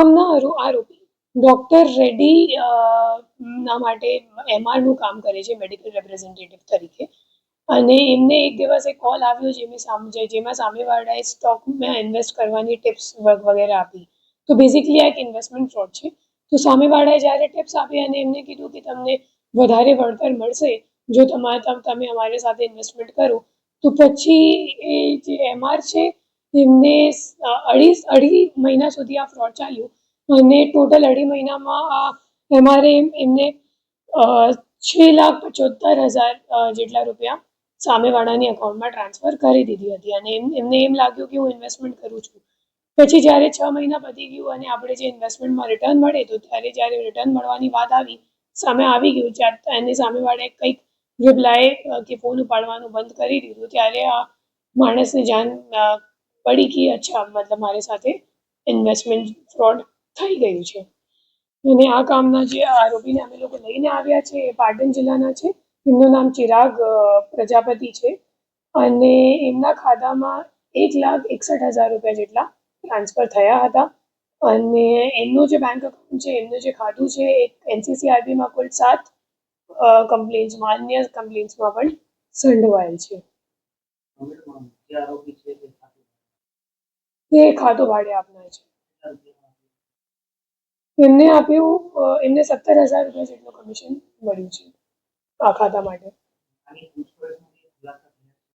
ગામના આરોપી ડૉક્ટર રેડ્ડી ના માટે એમઆરનું કામ કરે છે મેડિકલ રિપ્રેઝેન્ટેટિવ તરીકે. અને એમને એક દિવસ એક કોલ આવ્યો જેમાં સામે, જેમાં સામેવાળાએ સ્ટોકમાં ઇન્વેસ્ટ કરવાની ટિપ્સ વગેરે આપી. તો બેઝિકલી આ એક ઇન્વેસ્ટમેન્ટ ફ્રોડ છે. તો સામેવાળાએ જ્યારે ટિપ્સ આપી અને એમને કીધું કે તમને વધારે વળતર મળશે, જો તમારે તમ- તમે અમારી સાથે ઇન્વેસ્ટમેન્ટ કરો, તો પછી એ જે એમઆર છે એમને અઢી અઢી મહિના સુધી આ ફ્રોડ ચાલ્યું. અને ટોટલ અઢી મહિનામાં આ અમારે એમને છ લાખ પચોતેર હજાર જેટલા રૂપિયા સામેવાળાની અકાઉન્ટમાં ટ્રાન્સફર કરી દીધી હતી. અને એમને એમ લાગ્યું કે હું ઇન્વેસ્ટમેન્ટ કરું છું. પછી જ્યારે છ મહિના પતી ગયું અને આપણે જે ઇન્વેસ્ટમેન્ટમાં રિટર્ન મળે તો ત્યારે જ્યારે રિટર્ન મળવાની વાત આવી સામે આવી ગયું ત્યારે એની સામેવાળાએ કંઈક રિપ્લાય કે ફોન ઉપાડવાનું બંધ કરી દીધું ત્યારે આ માણસને અ, પડી કે અચ્છા, મતલબ મારી સાથે ઇન્વેસ્ટમેન્ટ ફ્રોડ થઈ ગયું છે. અને આ કામના જે આરોપીને અમે લોકો લઈને આવ્યા છે, એ પાટણ જિલ્લાના છે. એમનું નામ ચિરાગ પ્રજાપતિ છે. અને એમના ખાતામાં એક લાખ એકસઠ હજાર રૂપિયા જેટલા ટ્રાન્સફર થયા હતા. અને એમનું જે બેંક અકાઉન્ટ છે, એમનું જે ખાતું છે, એ એનસીસીઆરબીમાં કુલ સાત કમ્પ્લેન્ટ્સમાં અન્ય કમ્પ્લેન્ટ્સમાં પણ સંડોવાયેલ છે. આરોપી છે એ ખાતું ભાડે આપનાર છે? એમને આપ્યું એમને સત્તર હજાર રૂપિયા જેટલું કમિશન મળ્યું છે આ ખાતા માટે